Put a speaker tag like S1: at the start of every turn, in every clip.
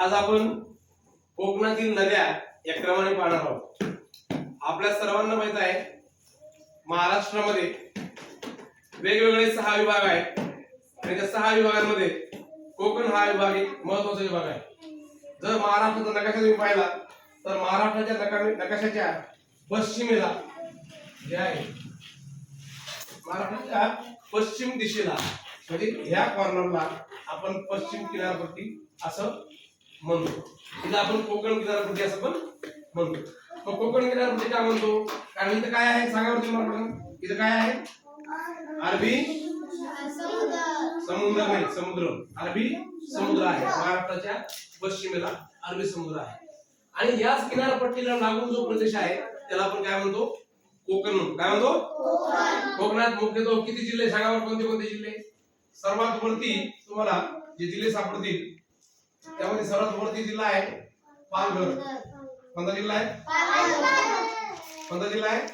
S1: आज आपण कोकणातील नद्या या क्रमाने पाहणार आहोत. आपल्या सर्वांना माहीत आहे महाराष्ट्रामध्ये वेगवेगळे सहा विभाग आहेत. आणि त्या सहा विभागांमध्ये कोकण हा विभाग एक महत्त्वाचा विभाग आहे. जर महाराष्ट्राचा नकाशा तुम्ही पाहिला तर महाराष्ट्राच्या नका- नकाशाच्या पश्चिमेला जे आहे महाराष्ट्राच्या पश्चिम दिशेला म्हणजे ह्या कॉर्नरला आपण पश्चिम किनारपट्टी असं म्हणतो. तिला आपण कोकण किनारपट्टी असं पण म्हणतो. मग कोकण किनारपट्टी काय म्हणतो? कारण इथं काय आहे? सांगा बरं तुम्हाला पटकन. इथं काय आहे? अरबी? समुद्र नाही समुद्र. अरबी समुद्र आहे. महाराष्ट्राच्या पश्चिमेला अरबी समुद्र आहे. आणि याच किनारपट्टीला लागून जो प्रदेश आहे त्याला आपण काय म्हणतो? कोकण काय म्हणतो? कोकणात मुख्यतः किती जिल्हे? सांगा बरं कोणते कोणते जिल्हे? सर्वात वरती तुम्हाला जे जिल्हे सापडतील त्यामध्ये सर्वात वरती जिल्हा आहे पालघर. कोणता जिल्हा आहे? कोणता जिल्हा आहे?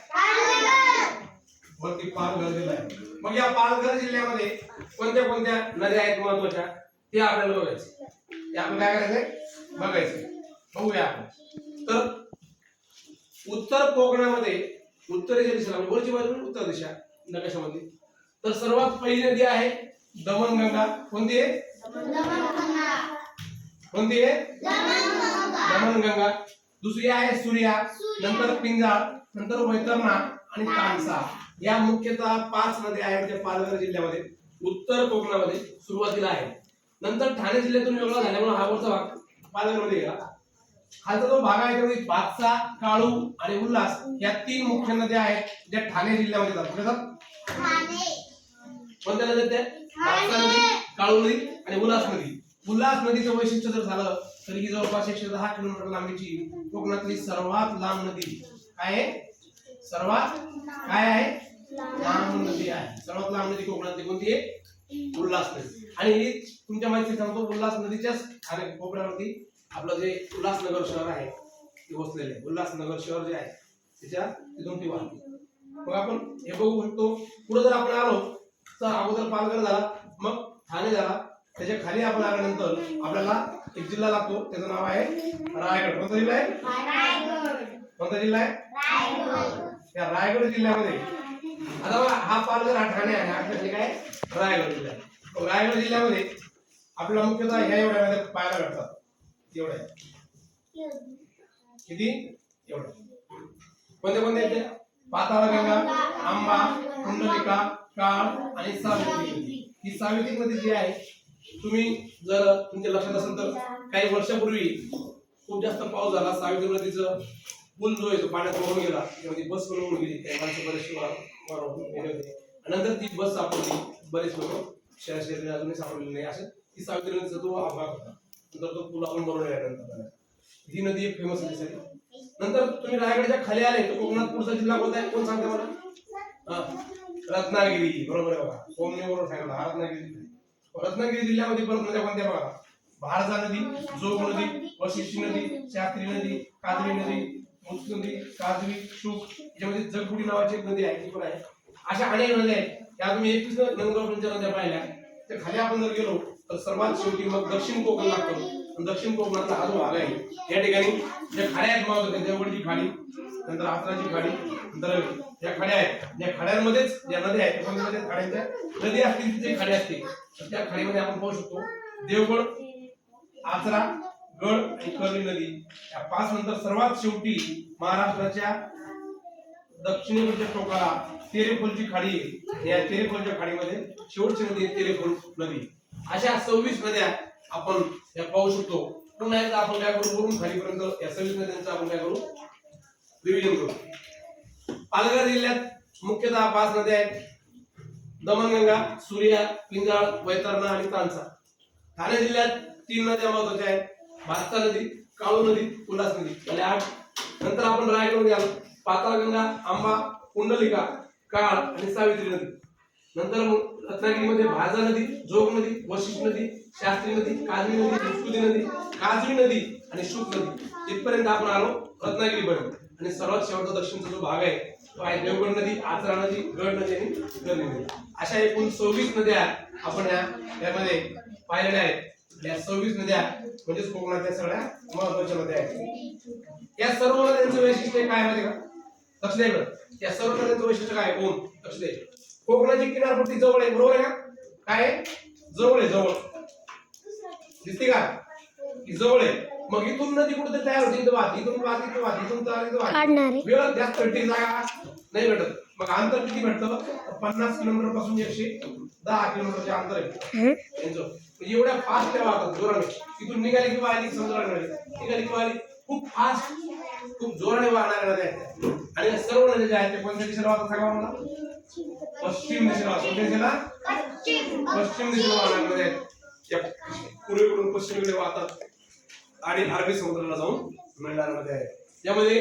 S1: वरती पालघर जिल्हा आहे. मग या पालघर जिल्ह्यामध्ये कोणत्या कोणत्या नद्या आहेत महत्त्वाच्या? ते आपल्याला बघायचे. ते आपण काय करायचंय? बघायचे. बघूया आपण. तर उत्तर कोकणामध्ये उत्तरेच्या दिशेला म्हणजे वरची बाजू म्हणजे उत्तर दिशा नकाशामध्ये. तर सर्वात पहिली नदी आहे दमनगंगा. कोणती आहे? कोणती? आहे दमणगंगा दुसरी आहे सूर्या नंतर पिंजाळ नंतर वैतरणा आणि तानसा. या मुख्यतः पाच नद्या आहेत ज्या पालघर जिल्ह्यामध्ये. उत्तर कोकणामध्ये सुरुवातीला आहे नंतर ठाणे जिल्ह्यातून वेगळा झाल्यामुळे हा वरचा भाग पालघरमध्ये गेला. खालचा जो भाग आहे त्यामध्ये बादसा काळू आणि उल्हास या तीन मुख्य नद्या आहेत ज्या ठाणे जिल्ह्यामध्ये जातात. कुठे जातात? कोणत्या नद्या त्या? नदी काळू नदी आणि उल्हास नदी. उल्हास नदीचं वैशिष्ट्य जर झालं तर ही जवळपास एकशे दहा किलोमीटर लांबीची कोकणातली सर्वात लांब नदी काय आहे? सर्वात काय आहे? लांब नदी आहे. सर्वात लांब नदी कोकणातली कोणती आहे? उल्हास नदी. आणि ही तुमच्या माहिती सांगतो उल्हास नदीच्याच खाली कोपऱ्यावरती आपलं जे उल्हासनगर शहर आहे ते वसलेलं आहे. उल्हासनगर शहर जे आहे त्याच्या तिथून ती वाहते. मग आपण हे बघू शकतो. पुढे जर आपण आलो तर अगोदर पालघर झाला मग ठाणे झाला त्याच्याखाली आपण आल्यानंतर आपल्याला एक जिल्हा लागतो. त्याचं नाव आहे रायगड. कोणता जिल्हा आहे? कोणता जिल्हा आहे? या रायगड जिल्ह्यामध्ये. आता हा पालघर हा ठाणे आहे हा ठाणे काय? रायगड जिल्हा रायगड जिल्ह्यामध्ये आपल्याला मुख्यतः ह्या एवढ्या नद्या पाहायला भेटतात. एवढ्या. किती? एवढ्या. आहेत त्या पाताळगंगा आंबा कुंडलिका काळ आणि सावित्री. ही सावित्री नदी जी आहे तुम्ही जर तुमच्या लक्षात असेल तर काही वर्षापूर्वी खूप जास्त पाऊस झाला. सावित्री नदीचं पूल जो येतो पाण्यात वाहून गेला. त्यामध्ये बस पण गेली. त्या माणसं बरेचसे गेले होते. आणि नंतर ती बस सापडली. बरेच लोक शहर शहरी अजूनही सापडलेली नाही. असं ती सावित्री नदीचा तो अपघात होता. नंतर तो पूल आपण बनवलेला नंतर ही नदी एक फेमस नदी नंतर तुम्ही रायगडच्या खाली आले तर कोकणात पुढचा जिल्हा कोणता आहे? कोण सांगते मला? रत्नागिरी. बरोबर आहे बघा. कोमने बरोबर सांगितलं रत्नागिरी. रत्नागिरी जिल्ह्यामध्ये परत नद्या कोणत्या बघा. भारजा नदी जोग नदी वशिष्ठी नदी शास्त्री नदी कादरी नदी मुक्त नदी काजवी शुक याच्यामध्ये जगबुडी नावाची एक नदी आहे ती पण आहे. अशा अनेक नद्या आहेत. त्या तुम्ही एकवीस नंदुरबारच्या नद्या पाहिल्या. त्या खाली आपण जर गेलो तर सर्वात शेवटी मग दक्षिण कोकण लागतो दक्षिण कोकणातला हा जो भाग आहे या ठिकाणी ज्या खाड्या आहेत महत्त्वाच्या देवगडची खाडी नंतर आसराची खाडी नंतर या खाड्या आहेत. या खाड्यांमध्येच ज्या नद्या आहेत त्या खाड्यांच्या नदी असतील तिथे खाडी असतील. तर त्या खाडीमध्ये आपण पाहू शकतो देवगड आचरा गड आणि कर्ली नदी. या पाच नंतर सर्वात शेवटी महाराष्ट्राच्या दक्षिणेकडच्या टोकाला तेरेफोलची खाडी या तेरेफोलच्या खाडीमध्ये शेवटची नदी तेरेफोल नदी. अशा सव्वीस नद्या आपण या पाहू शकतो. पुन्हा एकदा आपण काय करू? वरून खालीपर्यंत या सव्वीस त्यांचं आपण काय करू? रिव्हिजन करू. पालघर जिल्ह्यात मुख्यतः पाच नद्या आहेत. दमणगंगा सूर्या पिंजाळ वैतरणा आणि तानसा ठाणे जिल्ह्यात तीन नद्या महत्त्वाच्या आहेत. भास्ता नदी काळू नदी उल्हास नदी. म्हणजे आठ. नंतर आपण रायगड घ्याल पाताळगंगा आंबा कुंडलिका काळ आणि सावित्री नदी. नंतर मग रत्नागिरीमध्ये भाजा नदी जोग नदी वशिष्ठ नदी शास्त्री नदी काजरी नदी संस्कृती नदी काजरी नदी आणि शुक नदी. तिथपर्यंत आपण आलो रत्नागिरीपर्यंत आणि सर्वात शेवटचा दक्षिणचा जो भाग आहे तो आहे देवगड नदी आचरा नदी गड नदी आणि गर्णी नदी. अशा एकूण सव्वीस नद्या आपण या त्यामध्ये पाहिलेल्या आहेत. या सव्वीस नद्या म्हणजेच कोकणातल्या सगळ्या महत्त्वाच्या नद्या आहेत. या सर्व नद्यांचं वैशिष्ट्य काय माहिती का? लक्ष द्या इकडं. या सर्व नद्यांचं वैशिष्ट्य काय लक्ष कोकणाची किनारपट्टी जवळ आहे बरोबर आहे का? काय? जवळ आहे जवळ. दिसते का? जवळ आहे. मग इथून नदी कुठे तयार होते इथं वाहते इथून वाहते इथं वाहते इथून चालते वेळ जास्त भेटते जागा. नाही भेटत. मग अंतर किती भेटतं? पन्नास किलोमीटरपासून एकशे दहा किलोमीटरचे अंतर आहे. एवढ्या फास्ट त्या वाहतात जोराने. तिथून निघाली की वाहली की समजा निघाली निघाली की वाहली. खूप फास्ट खूप जोराने वाहणाऱ्या नद्या आहेत आणि सर्व नद्या ज्या आहेत ते कोणत्या दिशेला वाहतात सांगा मला? पश्चिम दिशेला वाहतात. कोणत्या दिशेला? पश्चिम दिशेला वाहणाऱ्या नद्या आहेत या पूर्वेकडून पश्चिमेकडे वाहतात. आणि अरबी समुद्राला जाऊन मिळणाऱ्या नद्या आहेत यामध्ये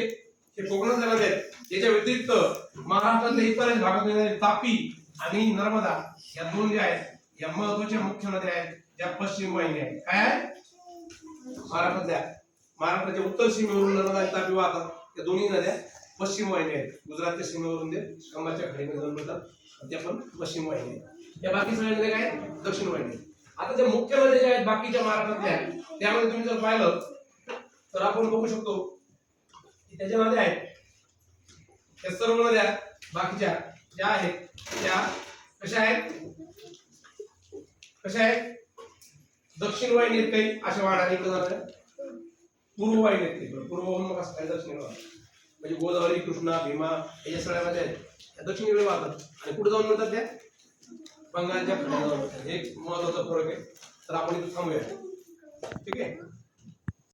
S1: हे कोकणातल्या नद्या आहेत याच्या व्यतिरिक्त महाराष्ट्रातल्या इतर भागात येणारे तापी आणि नर्मदा या दोन ज्या आहेत या महत्त्वाच्या मुख्य नद्या आहेत ज्या पश्चिम वाहिनी आहेत. काय महाराष्ट्रातल्या. महाराष्ट्राच्या उत्तर सीमेवरून नर्मदा तापी वाहतात या दोन्ही नद्या पश्चिम वाहिनी आहेत. गुजरातच्या सीमेवरून ते गंगाच्या खाडीमध्ये जाऊन मिळतात त्या पण पश्चिम वाहिनी आहेत. या बाकी सगळ्या नद्या काय दक्षिण वाहिनी आता ज्या मुख्य नद्या ज्या आहेत बाकीच्या महाराष्ट्रातल्या त्यामध्ये तुम्ही जर पाहिलं तर आपण बघू शकतो की त्याच्या नद्या आहेत त्या सर्व नद्या बाकीच्या ज्या आहेत त्या कशा आहेत? कशा आहेत? दक्षिण वाहिनी काही अशा वाहणाऱ्या पूर्ववाहिनी आहेत ते पूर्ववाहून मग असं काय दक्षिण म्हणजे गोदावरी कृष्णा भीमा याच्या सगळ्या नद्या आहेत त्या दक्षिणेकडे वाहतात. आणि कुठे जाऊन मिळतात त्या? बंगालच्या जाऊन मिळतात. हे एक महत्त्वाचा फरक आहे. तर आपण इथं थांबूया. ठीक आहे?